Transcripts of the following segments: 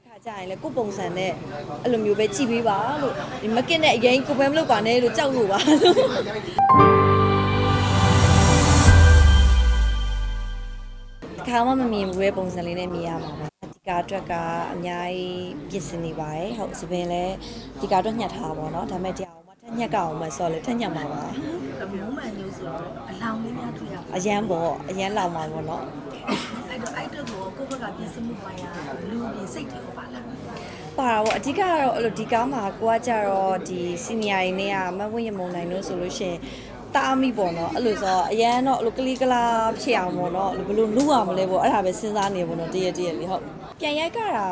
တဲ့ခါကျရင်လေကိုယ့်ပုံစံနဲ့အဲ့လိုမျိုးပဲကြည်ပေးပါလို့ဒီမကစ်နဲ့အရင်ကိုပဲမလုပ်ပါနဲ့လို့ကြောက်လို့ပါလို့တစ်ခါမှမမြင်ဘူးတဲ့ပုံစံလေးနဲ့မြင်ရမှာပါဒီကားအတွက်ကအများကြီးပြင်ဆင်နေပါတယ်ဟုတ်စပင်လည်းဒီကားအတွက်ညှက်ထားပါတော့ဒါပေမဲ့တရားအောင်မထက်ညှက်ကအောင်မဆိုတော့လေထက်ညှက်မှာပါအမျိုးမှန်မျိုးဆိုတော့အလောင်းလေးများတွေ့ရပါအရန်ပေါ့အရန်လောင်ပါပေါ့နော် အဲ့တော့အဲ့တော့ကိုယ့်ဘက်ကပြင်ဆင်မှုပိုင်းရလူပြင်စိတ်တွေပါလားပါတာပေါ့အဓိကကတော့အဲ့လိုဒီကားမှာကိုကကြတော့ဒီစီနီယာရင်းတွေကမဝင်းရမုံနိုင်လို့ဆိုလို့ရှိရင်တားမိပေါ့နော်အဲ့လိုဆိုတော့အရန်တော့အဲ့လိုကလေးကလာဖြစ်အောင်ပေါ့နော်အဲ့လိုဘယ်လိုလုပ်ရမလဲပေါ့အဲ့ဒါပဲစဉ်းစားနေပေါ့နော်တရက်တရက်လေးဟုတ်ပြန်ရိုက်ကတာ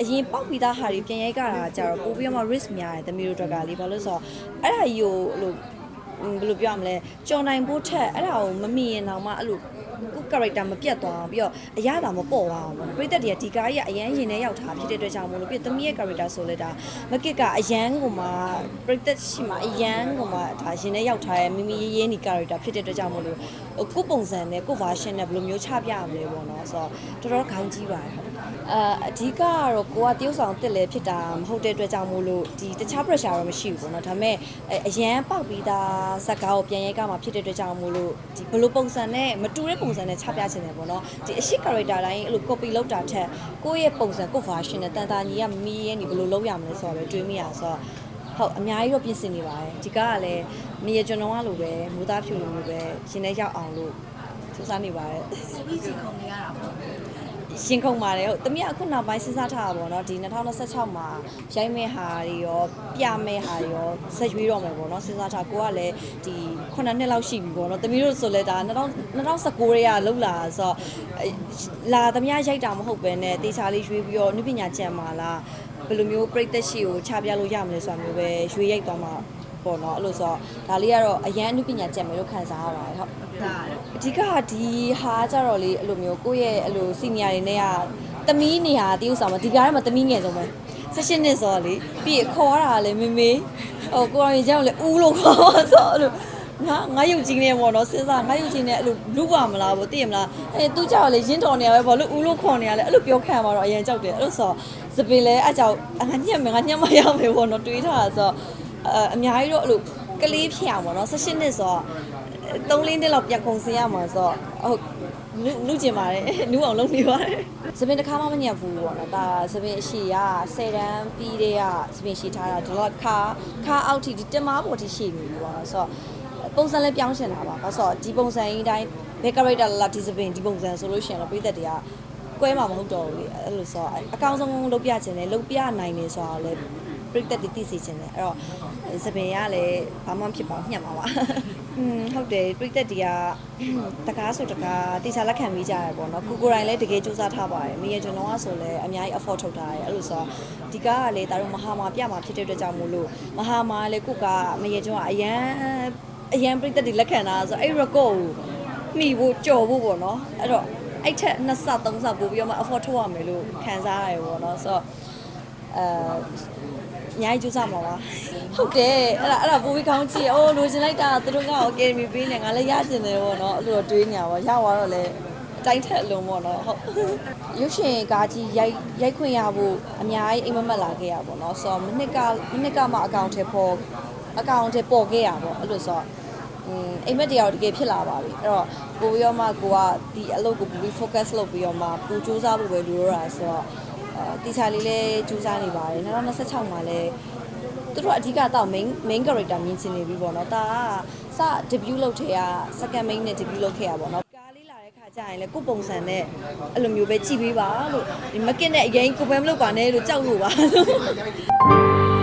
အရင်ပောက်ပြီးသားဟာတွေပြန်ရိုက်ကတာကြတော့ပို့ပြီးတော့မှ risk များတယ်တမီးတို့အတွက်ကလေးဘာလို့လဲဆိုတော့အဲ့ဒါကြီးကိုအဲ့လိုอืมဘယ်လိုပြောရမလဲကြော်နိုင်ဖို့ထက်အဲ့ဒါကိုမမြင်ရင်တော့မှအဲ့လို ကို character မပြတ်သွားအောင်ပြီးတော့အရသာမပေါ်သွားအောင်ပေါ့ပရိသတ်တွေကဒီကားကြီးကအရန်ရင်ထဲရောက်တာဖြစ်တဲ့အတွက်ကြောင့်မို့လို့ပြီးတော့သမီးရဲ့ character ဆိုလဲဒါမကစ်ကအရန်ကိုမှပရိသတ်ရှိမှအရန်ကိုမှဒါရင်ထဲရောက်ထားတဲ့မိမိရေးရေးနေ character ဖြစ်တဲ့အတွက်ကြောင့်မို့လို့ဟိုကိုပုံစံနဲ့ကို version နဲ့ဘယ်လိုမျိုးချပြရမလဲပေါ့နော်ဆိုတော့တော်တော်ခေါင်းကြီးပါတယ်ဟုတ်အာအဓိကကတော့ကိုကတရုပ်ဆောင်တစ်လဲဖြစ်တာမဟုတ်တဲ့အတွက်ကြောင့်မို့လို့ဒီတခြား pressure တော့မရှိဘူးပေါ့နော်ဒါပေမဲ့အဲအရန်ပေါက်ပြီးသားဇက်ကားကိုပြန်ရိုက်ကမှဖြစ်တဲ့အတွက်ကြောင့်မို့လို့ဒီဘယ်လိုပုံစံနဲ့မတူတဲ့ပုံစံနဲ့ချပြချင်တယ်ပေါ့နော်ဒီအရှိ character တိုင်းအဲ့လို copy လုပ်တာထက်ကိုယ့်ရဲ့ပုံစံကိုယ့် version နဲ့တန်တာညီကမမီးရဲ့ဒီဘယ်လိုလုပ်ရမလဲဆိုတော့ပဲတွေးမိရဆိုတော့ဟုတ်အများကြီးတော့ပြင်ဆင်နေပါတယ်ဒီကားကလည်းမြေရကျွန်တော်ကလိုပဲမူသားဖြူလိုမျိုးပဲရှင်ထဲရောက်အောင်လို့စူးစမ်းနေပါတယ်ပြီးစီခုံနေရတာပေါ့ ရှင်ခုန်ပါတယ်ဟုတ်တမီးကအခုနောက်ပိုင်းစဉ်းစားထားတာပေါ့နော်ဒီ2026မှာရိုက်မဲ့ဟာတွေရောပြမဲ့ဟာတွေရောဆက်ရွေးတော့မယ်ပေါ့နော်စဉ်းစားထားကိုကလည်းဒီ9နှစ်လောက်ရှိပြီပေါ့နော်တမီးတို့ဆိုလဲဒါ2019ရေကလှုပ်လာဆိုတော့အဲလာတမီးရိုက်တာမဟုတ်ပဲနဲ့တေချာလေးရွေးပြီးတော့နုပညာကျန်မာလားဘယ်လိုမျိုးပြိသက်ရှိကိုချပြလို့ရမလဲဆိုတာမျိုးပဲရွေးရိုက်သွားမှာ ပေါ့နော်အဲ့လိုဆိုတော့ဒါလေးကတော့အရန်အနုပညာကျန်မယ်လို့ခံစားရပါတယ်ဟုတ်ဒါအဓိကကဒီဟာကြတော့လေအဲ့လိုမျိုးကိုယ့်ရဲ့အဲ့လိုစီနီယာတွေနဲ့ကတမီးနေဟာတရုပ်ဆောင်မှာဒီကားထဲမှာတမီးငယ်ဆုံးပဲ16နှစ်ဆိုတော့လေပြီးရခေါ်ရတာလေမေမေဟိုကိုရောင်ကြီးကြောင့်လေဦးလို့ခေါ်ဆိုအဲ့လိုငါငါရုပ်ကြီးနေပေါ့နော်စဉ်းစားငါရုပ်ကြီးနေအဲ့လိုလူပါမလားဗောသိရမလားအဲသူကြောက်လေရင်းတော်နေရပဲဗောလို့ဦးလို့ခေါ်နေရလေအဲ့လိုပြောခံမှာတော့အရင်ကြောက်တယ်အဲ့လိုဆိုစပင်လဲအကြောက်ငါညက်မယ်ငါညက်မရမယ်ဗောနော်တွေးထားတာဆိုအ အများကြီးတော့အဲ့လိုကလေးဖြစ်အောင်ဗောနော်16နှစ်ဆိုတော့3လင်းနှစ်လောက်ပြန်ခုန်စင်ရမှာဆိုတော့ဟုတ်နုနုကျင်ပါတယ်နုအောင်လုပ်နေပါတယ်စပင်တစ်ခါမှမညက်ဘူးပေါ့နော်ဒါစပင်အရှိက10တန်းပြီးတဲ့ကစပင်ရှိထားတာဒီတော့ခါခါအောက်ထိဒီတင်မာပေါ်ထိရှိနေပြီပေါ့နော်ဆိုတော့ပုံစံလည်းပြောင်းရှင်တာပါဘာလို့ဆိုတော့ဒီပုံစံအင်းတိုင်းဘယ် character လာဒီစပင်ဒီပုံစံဆိုလို့ရှိရင်တော့ပြည်သက်တွေကကွဲမှာမဟုတ်တော့ဘူးလေအဲ့လိုဆိုတော့အကောင်းဆုံးလုပ်ပြခြင်းနဲ့လုပ်ပြနိုင်နေဆိုတော့လည်း ပြည့်သက်တည်သိစေခြင်းနဲ့အဲ့တော့စပင်ကလည်းဘာမှဖြစ်ပါဘူးညှက်ပါပါอืมဟုတ်တယ်ပြည့်သက်တွေကတကားဆိုတကားတေချာလက်ခံပြီးကြရပေါ့နော်ကိုကိုတိုင်းလည်းတကယ်စူးစမ်းထားပါတယ်မိရကျွန်တော်ကဆိုလည်းအများကြီး effort ထုတ်ထားတယ်အဲ့လိုဆိုတော့ဒီကားကလည်းဒါတို့မဟာမာပြမှာဖြစ်တဲ့အတွက်ကြောင့်မို့လို့မဟာမာလည်းကိုကမရကျွန်တော်ကအရန်အရန်ပြည့်သက်တွေလက်ခံတာဆိုတော့အဲ့ record ကိုမှီဖို့ကြော်ဖို့ပေါ့နော်အဲ့တော့အဲ့ထက်နှစ်ဆသုံးဆပို့ပြီးတော့မှ effort ထုတ်ရမယ်လို့ခံစားရတယ်ပေါ့နော်ဆိုတော့အဲ အများကြီးကြိုးစားမှာပါဟုတ်တယ်အဲ့ဒါအဲ့ဒါပိုပြီးကောင်းကြည့်အိုးလိုချင်လိုက်တာသူတို့ကအကယ်ဒမီပေးနေငါလည်းရချင်တယ်ပေါ့နော်အဲ့လိုတော့တွေးညာပါရသွားတော့လေအတိုင်းထက်အလုံးပေါ့နော်ဟုတ်ရုပ်ရှင်ကားကြီးရိုက်ရိုက်ခွင့်ရဖို့အများကြီးအိမ်မက်မက်လာခဲ့ရပါပေါ့နော်ဆိုတော့မနစ်ကမနစ်ကမှအကောင့်ထဲပေါ်အကောင့်ထဲပေါ်ခဲ့ရပါပေါ့အဲ့လိုဆိုတော့อืมအိမ်မက်တရားတကယ်ဖြစ်လာပါပြီအဲ့တော့ကိုရောမကိုကဒီအလုပ်ကိုပူပြီး focus လုပ်ပြီးတော့မှပူစူးစမ်းဖို့ပဲလိုရတာဆိုတော့အဲ တီချာလေးလည်းစူးစမ်းနေပါတယ်2026မှာလည်းသူတို့အဓိကတော့ main main character မြင်ချင်နေပြီပေါ့နော်ဒါကစ debut လုပ်ထဲက second main နဲ့ debut လုပ်ခဲ့ရပါတော့ကားလေးလာတဲ့ခါကျရင်လေကိုယ့်ပုံစံနဲ့အဲ့လိုမျိုးပဲကြည်ပေးပါလို့ဒီမကစ်နဲ့အရင်ကိုပဲမလုပ်ပါနဲ့လို့ကြောက်လို့ပါလို့